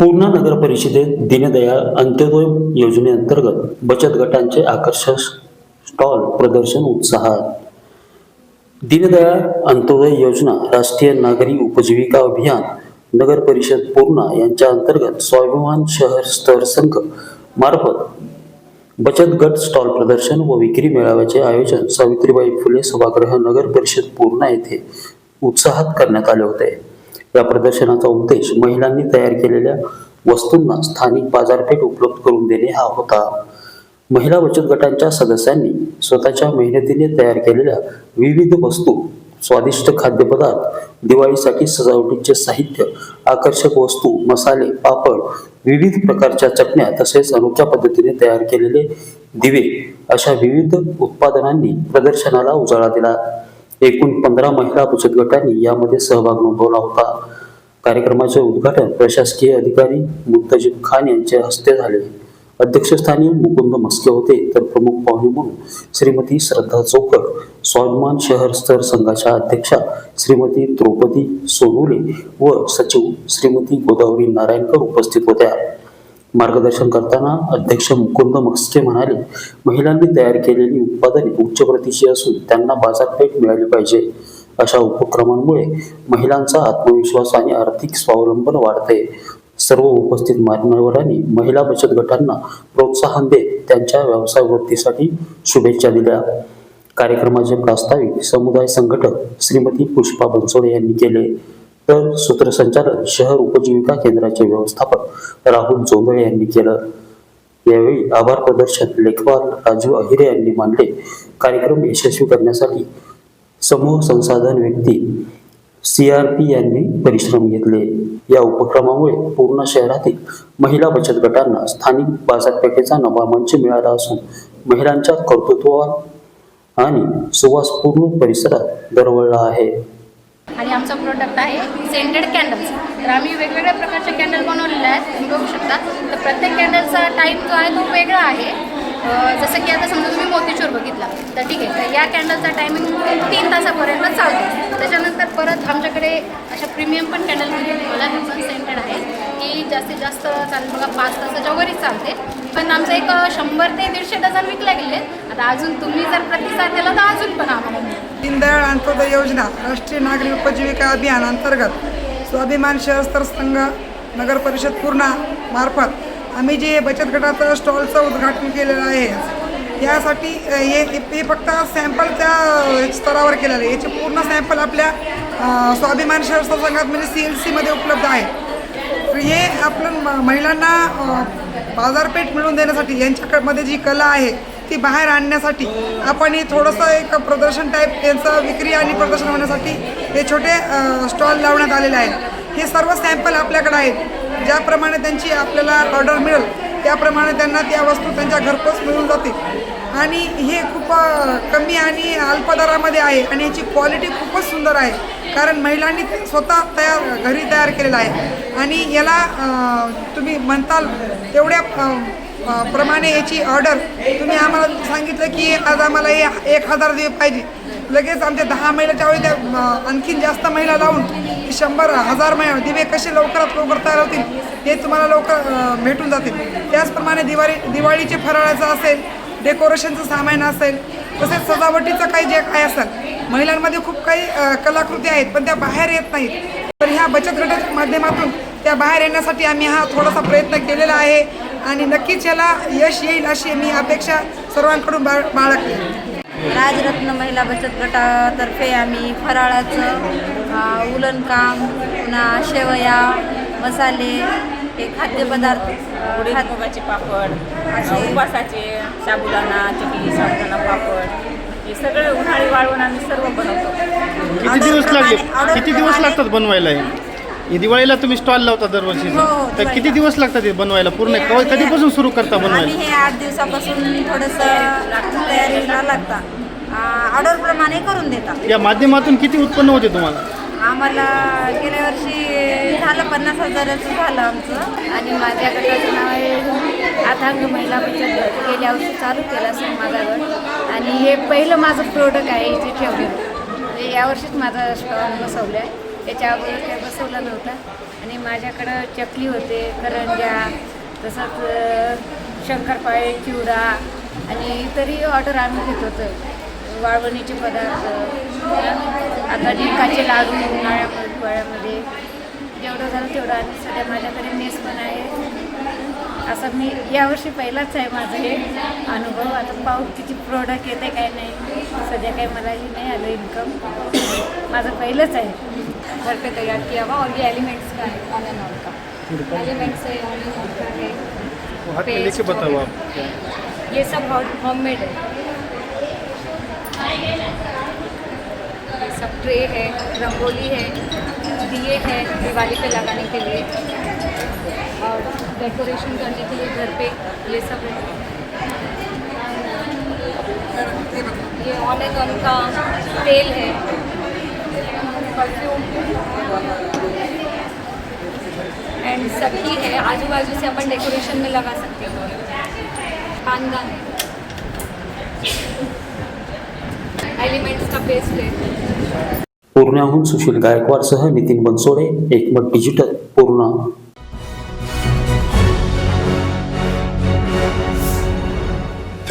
नगर परिषदेत दीनदयाळ अंत्योदय योजनेअंतर्गत बचत गटांचे आकर्षक स्टॉल प्रदर्शन उत्साहात. दीनदयाळ अंत्योदय योजना राष्ट्रीय नागरी उपजीविका अभियान नगर परिषद पूर्णा यांच्या अंतर्गत स्वाभिमान शहर स्तर संघ मार्फत बचत गट स्टॉल प्रदर्शन व विक्री मेळाव्याचे आयोजन सावित्रीबाई फुले सभागृह नगर परिषद पूर्णा येथे उत्साहात करण्यात आले होते. या प्रदर्शनाचा उद्देश महिलांनी तयार केलेल्या वस्तूंना स्थानिक बाजारपेठ उपलब्ध करून देणे हा होता. महिला बचत गटांच्या सदस्यांनी स्वतःच्या मेहनतीने तयार केलेल्या विविध वस्तू स्वादिष्ट खाद्यपदार्थ दिवाळीसाठी सजावटीचे साहित्य आकर्षक वस्तू मसाले पापड विविध प्रकारच्या चटण्या तसेच अनोख्या पद्धतीने तयार केलेले दिवे अशा विविध उत्पादनांनी प्रदर्शनाला उजाळा दिला. एकूण पंधरा महिला बचत गटांनी यामध्ये सहभाग नोंदवला होता. कार्यक्रमाचे उद्घाटन प्रशासकीय अधिकारी मुक्तजीब खान यांच्या हस्ते झाले. अध्यक्षस्थानी मुकुंद मस्के होते तर प्रमुख पाहुणे म्हणून श्रीमती श्रद्धा चोकर स्वाभिमान शहर स्तर संघाच्या अध्यक्षा श्रीमती द्रौपदी सोनुले व सचिव श्रीमती गोदावरी नारायणकर उपस्थित होत्या. मार्गदर्शन करताना अध्यक्ष मुकुंद मस्के म्हणाले महिलांनी तयार केलेली उत्पादने उच्च प्रतीची असून त्यांना बाजारपेठ मिळाली पाहिजे. अशा उपक्रमांमुळे महिलांचा आत्मविश्वास आणि आर्थिक स्वावलंबन वाढते. सर्व उपस्थित मान्यवरांनी महिला बचत गटांना प्रोत्साहन देत त्यांच्या व्यवसाय वृद्धीसाठी शुभेच्छा दिल्या. कार्यक्रमाचे प्रास्ताविक समुदाय संघटक श्रीमती पुष्पा बनसोडे यांनी केले. तर सूत्रसंचालन शहर उपजीविका केंद्राचे व्यवस्थापक राहुल जोंधळे यांनी केलं. यावेळी आभार प्रदर्शन लेखपाल राजू अहिरे यांनी मांडले. कार्यक्रम यशस्वी करण्यासाठी समूह संसाधन व्यक्ती सी आर पी यांनी परिश्रम घेतले. या उपक्रमामुळे पूर्ण शहरातील महिला बचत गटांना स्थानिक बाजारपेठेचा नवा मंच मिळाला असून महिलांच्या कर्तृत्वात आणि सुवासपूर्ण परिसरात दरवळला आहे. आणि आमचा प्रोडक्ट आहे सेंटेड कॅन्डल्स तर आम्ही वेगवेगळ्या प्रकारचे कॅन्डल बनवलेले आहेत. तुम्ही बघू शकता. तर प्रत्येक कॅन्डलचा टाईम जो आहे तो वेगळा आहे. जसं की आता समजा तुम्ही मोतीचूर बघितला तर ठीक आहे. तर या कॅन्डलचा टायमिंग तीन तासापर्यंत चालतो. त्याच्यानंतर परत आमच्याकडे अशा प्रीमियम पण कॅन्डल मला हे पण सेंटेड आहे की जास्तीत जास्त चालेल बघा पाच तासाच्या वरीच चालते. पण आमचं एक शंभर ते दीडशे डझन विकल्या गेले आता अजून तुम्ही जर प्रतिसाद दिला तर अजून पण आम्हाला मिळेल. दीनदयाळ अंत्योदय योजना राष्ट्रीय नागरी उपजीविका अभियान अंतर्गत स्वाभिमान शहरस्तर संघ नगर परिषद पूर्णा मार्फत आम्ही जे बचत गटाचं स्टॉलचं उद्घाटन केलेलं आहे यासाठी हे हे फक्त सॅम्पलच्या स्तरावर केलेलं आहे. याचे पूर्ण सॅम्पल आपल्या स्वाभिमान शहर संघात म्हणजे सी एल सीमध्ये उपलब्ध आहे. तर हे आपलं महिलांना बाजारपेठ मिळवून देण्यासाठी यांच्याकडमध्ये जी कला आहे ती बाहेर आणण्यासाठी आपण हे थोडंसं एक प्रदर्शन टाईप त्यांचं विक्री आणि प्रदर्शन होण्यासाठी हे छोटे स्टॉल लावण्यात आलेले आहेत. हे सर्व सॅम्पल आपल्याकडे आहेत. ज्याप्रमाणे त्यांची आपल्याला ऑर्डर मिळेल त्याप्रमाणे त्यांना त्या वस्तू त्यांच्या घरपोच मिळून जातील. आणि हे खूप कमी आणि अल्पदरामध्ये आहे आणि याची क्वालिटी खूपच सुंदर आहे. कारण महिलांनी स्वतः तयार घरी तयार केलेलं आहे. आणि याला तुम्ही म्हणताल तेवढ्या प्रमाणे याची ऑर्डर तुम्ही आम्हाला सांगितलं की आज आम्हाला हे एक हजार दिवे पाहिजे. लगेच आमच्या दहा महिन्याच्या वेळी त्या आणखीन जास्त महिला लावून शंभर हजार महिला दिवे कसे लवकरात लवकर तयार होतील हे तुम्हाला लवकर भेटून जातील. त्याचप्रमाणे दिवाळी दिवाळीचे फराळाचं असेल डेकोरेशनचं सामान असेल तसेच सजावटीचं काही जे काय असेल महिलांमध्ये खूप काही कलाकृती आहेत पण त्या बाहेर येत नाहीत. तर ह्या बचत गटाच्या माध्यमातून त्या बाहेर येण्यासाठी आम्ही हा थोडासा प्रयत्न केलेला आहे. आणि नक्कीच याला यश येईल अशी मी अपेक्षा सर्वांकडून बाळ बाळगते. राजरत्न महिला बचत गटातर्फे आम्ही फराळाचं अ, उलन काम पुन्हा शेवया मसाले हे खाद्यपदार्थ मुगाचे पापड असे- उपवासाचे साबुदाणा चटणी साबुदाणा पापड हे सगळे उन्हाळी वाळवून आम्ही सर्व बनवतो. किती दिवस लागले? ऑर्डरप्रमाणे- किती दिवस ऑर्डरप्रमाणे- लागतात बनवायला हे? हे दिवाळीला तुम्ही स्टॉल लावता दरवर्षी? हो, हो, तर दिवाळीला. किती दिवस लागतात हे बनवायला? पूर्ण कवा- कधीपासून सुरू करता आम्ही बनवायला? हे आठ दिवसापासून थोडंसं तयारीला लागता. ऑर्डरप्रमाणे करून देतात या माध्यमातून किती उत्पन्न होते तुम्हाला? आम्हाला गेल्या वर्षी झालं पन्नास हजाराचं झालं आमचं. आणि माझ्या गटाचं नाव आहे आथांग महिला बचत गट. गेल्या वर्षी चालू केलं असेल माझा गट. आणि हे पहिलं माझं प्रोडक्ट आहे इथे ठेवलेलं. म्हणजे यावर्षीच माझा स्टॉल बसवलं आहे. त्याच्या अगोदर काही बसवलं नव्हतं आणि माझ्याकडं चकली होते करंज्या तसंच शंकरपाळे चिवडा आणि इतरही ऑर्डर आम्ही घेत होतो. वाळवणीचे पदार्थ. आता डिंकाचे लाडू उन्हाळ्यामध्ये. हिवाळ्यामध्ये जेवढं झालं तेवढं आणि सध्या माझ्याकडे मेस पण आहे. असं मी यावर्षी पहिलाच आहे माझं हे अनुभव. आता पाहू किती प्रोडक्ट येते काय नाही. सध्या काही मलाही नाही आलं इन्कम माझं पहिलंच आहे. घर पे तैयार किया? हुआ और ये एलिमेंट्स का है ऑन एंड ऑन का एलिमेंट्स है ऑन एंड का है बताओ आप ये सब होममेड है ये सब ट्रे है रंगोली है दिए हैं दिवाली पे लगाने के लिए और डेकोरेशन करने के लिए घर पे ये सब है। ये ऑन एंड ऑन का तेल है। एंड सखी है। आजू बाजू से अपन डेकोरेशन में लगा सकते हैं। खानदान एलिमेंट्स का पेस्ट है। पूर्ण्याहून Sushil गायकवाडसह Nitin Bansode, Ekmat digital Purna